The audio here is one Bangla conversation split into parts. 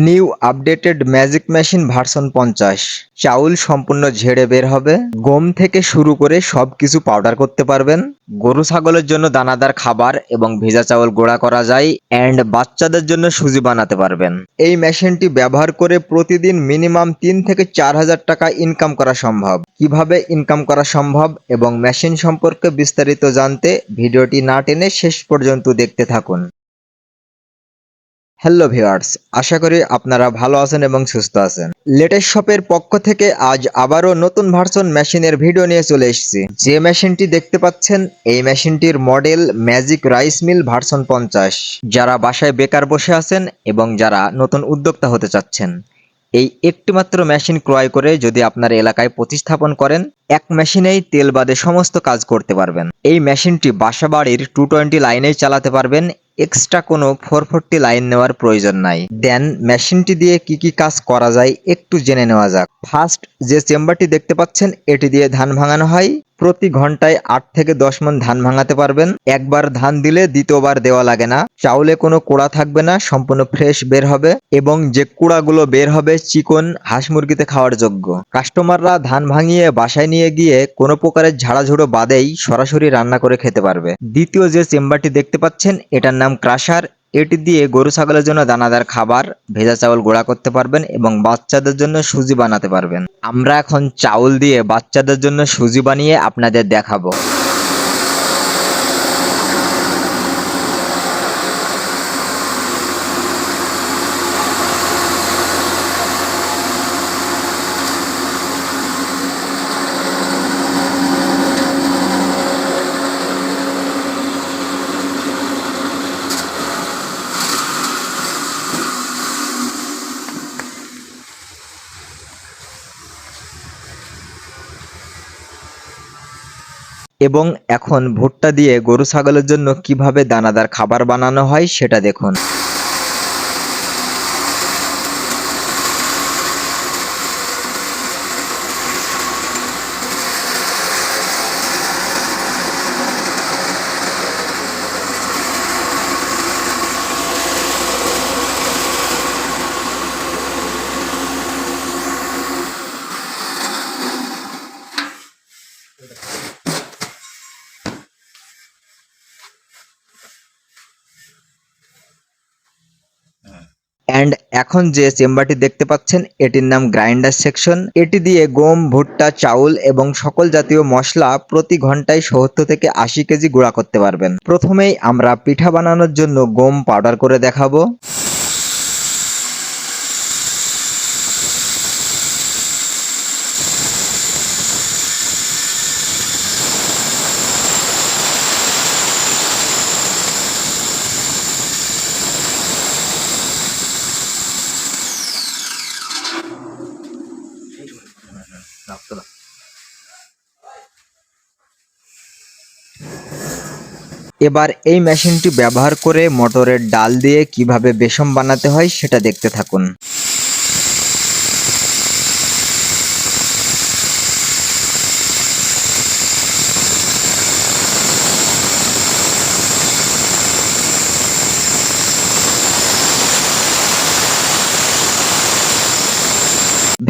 New updated magic machine version পঞ্চাশ। চাউল সম্পূর্ণ ঝেড়ে বের হবে। গম থেকে শুরু করে সবকিছু পাউডার করতে পারবেন। গরু ছাগলের জন্য দানাদার খাবার এবং ভেজা চাউল গোড়া করা যায় অ্যান্ড বাচ্চাদের জন্য সুজি বানাতে পারবেন। এই মেশিনটি ব্যবহার করে প্রতিদিন মিনিমাম তিন থেকে চার হাজার টাকা ইনকাম করা সম্ভব। কীভাবে ইনকাম করা সম্ভব এবং মেশিন সম্পর্কে বিস্তারিত জানতে ভিডিওটি না টেনে শেষ পর্যন্ত দেখতে থাকুন। হ্যালো ভিউয়ার্স আশা করি আপনারা ভালো আছেন এবং সুস্থ আছেন। লেটেস্ট শপের পক্ষ থেকে আজ আবারও নতুন ভার্সন মেশিনের ভিডিও নিয়ে চলে এসেছি। যে মেশিনটি দেখতে পাচ্ছেন, এই মেশিনটির model magic rice mill version পঞ্চাশ। যারা বাসায় বেকার বসে আছেন এবং যারা নতুন উদ্যোক্তা হতে চাচ্ছেন, এই একটিমাত্র মেশিন ক্রয় করে যদি আপনার এলাকায় প্রতিস্থাপন করেন, এক মেশিনেই তেল বাদে সমস্ত কাজ করতে পারবেন। এই মেশিনটি বাসা বাড়ির টু টোয়েন্টি লাইনেই চালাতে পারবেন এক্সট্রা কোনো ফোর ফোরটি লাইন নেওয়ার প্রয়োজন নাই। দেন, মেশিনটি দিয়ে কি কি কাজ করা যায় একটু জেনে নেওয়া যাক। ফার্স্ট যে চেম্বারটি দেখতে পাচ্ছেন, এটি দিয়ে ধান ভাঙানো হয়। প্রতি ঘন্টায় আট থেকে দশ মন ধান ভাঙাতে পারবেন। একবার ধান দিলে দ্বিতীয়বার দেওয়া লাগে না। চাউলে কোনো কোড়া থাকবে না, সম্পূর্ণ ফ্রেশ বের হবে এবং যে কুড়াগুলো বের হবে, চিকন, হাঁস মুরগিতে খাওয়ার যোগ্য। কাস্টমাররা ধান ভাঙিয়ে বাসায় নিয়ে গিয়ে কোনো প্রকারের ঝাড়াঝুড়ো বাদেই সরাসরি রান্না করে খেতে পারবে। দ্বিতীয় যে চেম্বারটি দেখতে পাচ্ছেন, এটার নাম ক্রাশার। এটি দিয়ে গরু ছাগলের জন্য দানাদার খাবার, ভেজা চাউল গোড়া করতে পারবেন এবং বাচ্চাদের জন্য সুজি বানাতে পারবেন। আমরা এখন চাউল দিয়ে বাচ্চাদের জন্য সুজি বানিয়ে আপনাদের দেখাবো। এবং এখন ভুট্টা দিয়ে গরু ছাগলের জন্য কীভাবে দানাদার খাবার বানানো হয় সেটা দেখুন। অ্যান্ড এখন যে চেম্বারটি দেখতে পাচ্ছেন, এটির নাম গ্রাইন্ডার সেকশন। এটি দিয়ে গম, ভুট্টা, চাউল এবং সকল জাতীয় মশলা প্রতি ঘন্টায় সত্তর থেকে আশি কেজি গুঁড়া করতে পারবেন। প্রথমেই আমরা পিঠা বানানোর জন্য গম পাউডার করে দেখাবো। এবার এই মেশিনটি ব্যবহার করে মোটরের ডাল দিয়ে কীভাবে বেসম বানাতে হয় সেটা দেখতে থাকুন।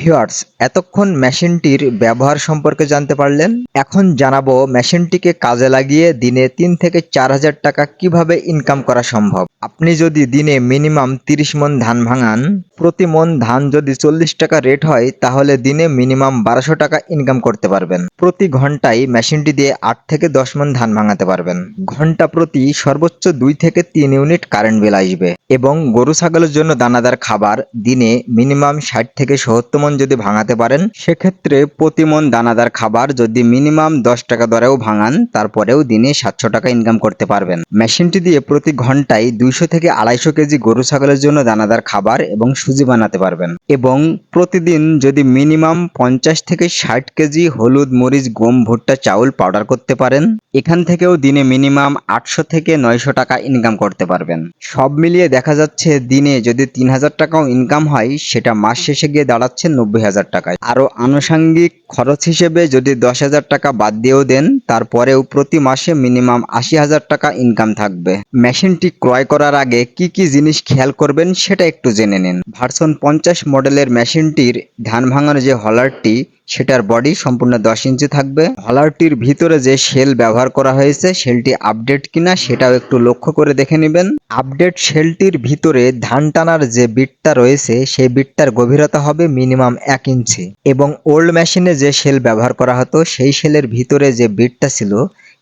ভিউয়ার্স এতক্ষণ মেশিনটির ব্যবহার সম্পর্কে জানতে পারলেন? এখন জানাব মেশিনটিকে কাজে লাগিয়ে দিনে তিন থেকে চার হাজার টাকা কীভাবে ইনকাম করা সম্ভব। আপনি যদি দিনে মিনিমাম তিরিশ মন ধান ভাঙান, প্রতি মন ধান যদি চল্লিশ টাকা রেট হয়, তাহলে দিনে মিনিমাম বারোশো টাকা ইনকাম করতে পারবেন। প্রতি ঘন্টায় মেশিনটি দিয়ে আট থেকে দশ মন ধান ভাঙাতে পারবেন। ঘণ্টা প্রতি সর্বোচ্চ দুই থেকে তিন ইউনিট কারেন্ট বিল আসবে। এবং গরু, ছাগলের জন্য দানাদার খাবার দিনে মিনিমাম ষাট থেকে সত্তর মন যদি ভাঙাতে পারেন, সেক্ষেত্রে প্রতি মন দানাদার খাবার যদি মিনিমাম দশ টাকা দরেও ভাঙান, তারপরেও দিনে সাতশো টাকা ইনকাম করতে পারবেন। মেশিনটি দিয়ে প্রতি ঘন্টায় দুইশো থেকে আড়াইশো কেজি গরু ছাগলের জন্য দানাদার খাবার এবং সুজি বানাতে পারবেন। এবং প্রতিদিন যদি মিনিমাম পঞ্চাশ থেকে ষাট কেজি হলুদ মরিচ, গম, ভুট্টা, চাউল পাউডার করতে পারেন, এখান থেকেও দিনে মিনিমাম আটশো থেকে নয়শো টাকা ইনকাম করতে পারবেন। সব মিলিয়ে দেখা যাচ্ছে দিনে যদি তিন হাজার টাকাও ইনকাম হয়, সেটা মাস শেষে গিয়ে দাঁড়াচ্ছে নব্বই হাজার টাকায়। আরও আনুষাঙ্গিক খরচ হিসেবে যদি দশ হাজার টাকা বাদ দিয়েও দেন, তারপরেও প্রতি মাসে মিনিমাম আশি হাজার টাকা ইনকাম থাকবে। মেশিনটি ক্রয় করার আগে কি কি জিনিস খেয়াল করবেন সেটা একটু জেনে নিন। ভার্সন পঞ্চাশ মডেলের মেশিনটির ধান ভাঙানোর যে হলারটি সেটার বডি সম্পূর্ণ দশ ইঞ্চি থাকবে। হলারটির ভিতরে যে শেল ব্যবহার করা হয়েছে শেলটি আপডেট কিনা সেটাও একটু লক্ষ্য করে দেখে নেবেন। আপডেট শেলটির ভিতরে ধান টানার যে বিটটা রয়েছে, সেই বিটটার গভীরতা হবে মিনিমাম এক ইঞ্চি। এবং ওল্ড মেশিনে যে শেল ব্যবহার করা হতো, সেই শেলের ভিতরে যে বিটটা ছিল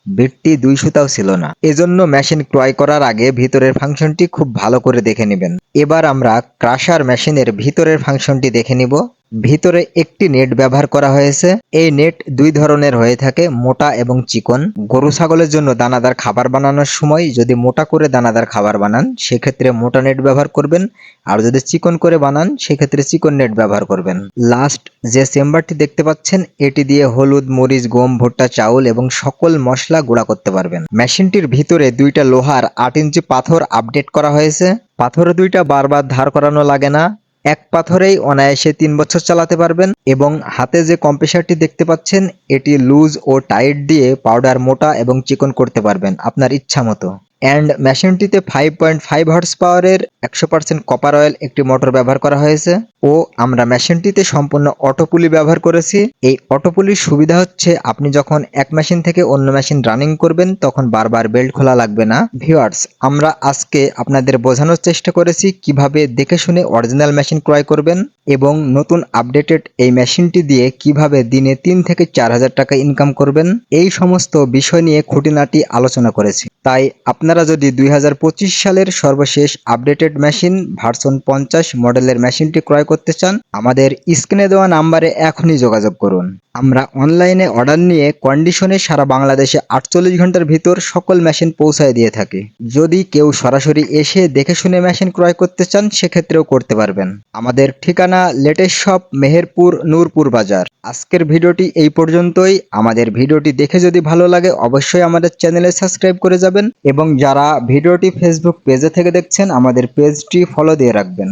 বিটটি দুই সুতাও ছিল না। এজন্য মেশিন ক্রয় করার আগে ভিতরের ফাংশনটি খুব ভালো করে দেখে নেবেন। এবার আমরা ক্রাশার মেশিনের ভিতরের ফাংশনটি দেখে নিব। ভিতরে একটি নেট ব্যবহার করা হয়েছে। এই নেট দুই ধরনের হয়ে থাকে, মোটা এবং চিকন। গরু ছাগলের জন্য দানাদার খাবার বানানোর সময় যদি মোটা করে দানাদার খাবার বানান, সেক্ষেত্রে মোটা নেট ব্যবহার করবেন। আর যদি চিকন করে বানান, সেক্ষেত্রে চিকন নেট ব্যবহার করবেন। লাস্ট যে চেম্বারটি দেখতে পাচ্ছেন, এটি দিয়ে হলুদ, মরিচ, গম, ভুট্টা, চাউল এবং সকল মশলা গুঁড়া করতে পারবেন। মেশিনটির ভিতরে দুইটা লোহার আট ইঞ্চি পাথর আপডেট করা হয়েছে। পাথরে দুইটা বারবার ধার করানো লাগে না। এক পাথরেই অনায়াসে তিন বছর চালাতে পারবেন এবং হাতে যে কম্প্রেসারটি দেখতে পাচ্ছেন, এটি লুজ ও টাইট দিয়ে পাউডার মোটা এবং চিকন করতে পারবেন আপনার ইচ্ছা মতো। অ্যান্ড মেশিনটিতে ফাইভ পয়েন্ট ফাইভ হর্স পাওয়ারের একশো পার্সেন্ট কপার অয়েল একটি মোটর ব্যবহার করা হয়েছে। ও আমরা মেশিনটিতে সম্পূর্ণ অটোপুলি ব্যবহার করেছি। এই অটোপুলির সুবিধা হচ্ছে আপনি যখন এক মেশিন থেকে অন্য মেশিন রানিং করবেন, তখন বারবার বেল্ট খোলা লাগবে না। ভিউয়ার্স, আমরা আজকে আপনাদের বোঝানোর চেষ্টা করেছি কীভাবে দেখে শুনে অরিজিনাল মেশিন ক্রয় করবেন এবং নতুন আপডেটেড এই মেশিনটি দিয়ে কীভাবে দিনে তিন থেকে চার হাজার টাকা ইনকাম করবেন। এই সমস্ত বিষয় নিয়ে খুঁটিনাটি আলোচনা করেছি। তাই আপনারা যদি দুই হাজার পঁচিশ সালের সর্বশেষ আপডেটেড মেশিন ভার্সন পঞ্চাশ মডেলের মেশিনটি ক্রয় করতে চান, আমাদের স্ক্রিনে দেওয়া নাম্বারে এখনই যোগাযোগ করুন। আমরা অনলাইনে অর্ডার নিয়ে কন্ডিশনে সারা বাংলাদেশে আটচল্লিশ ঘণ্টার ভিতর সকল মেশিন পৌঁছায় দিয়ে থাকি। যদি কেউ সরাসরি এসে দেখে শুনে মেশিন ক্রয় করতে চান, সেক্ষেত্রেও করতে পারবেন। আমাদের ঠিকানা লেটেস্ট শপ, মেহেরপুর, নূরপুর বাজার। আজকের ভিডিওটি এই পর্যন্তই। আমাদের ভিডিওটি দেখে যদি ভালো লাগে, অবশ্যই আমাদের চ্যানেলে সাবস্ক্রাইব করে যাবেন এবং যারা ভিডিওটি ফেসবুক পেজে থেকে দেখছেন, আমাদের পেজটি ফলো দিয়ে রাখবেন।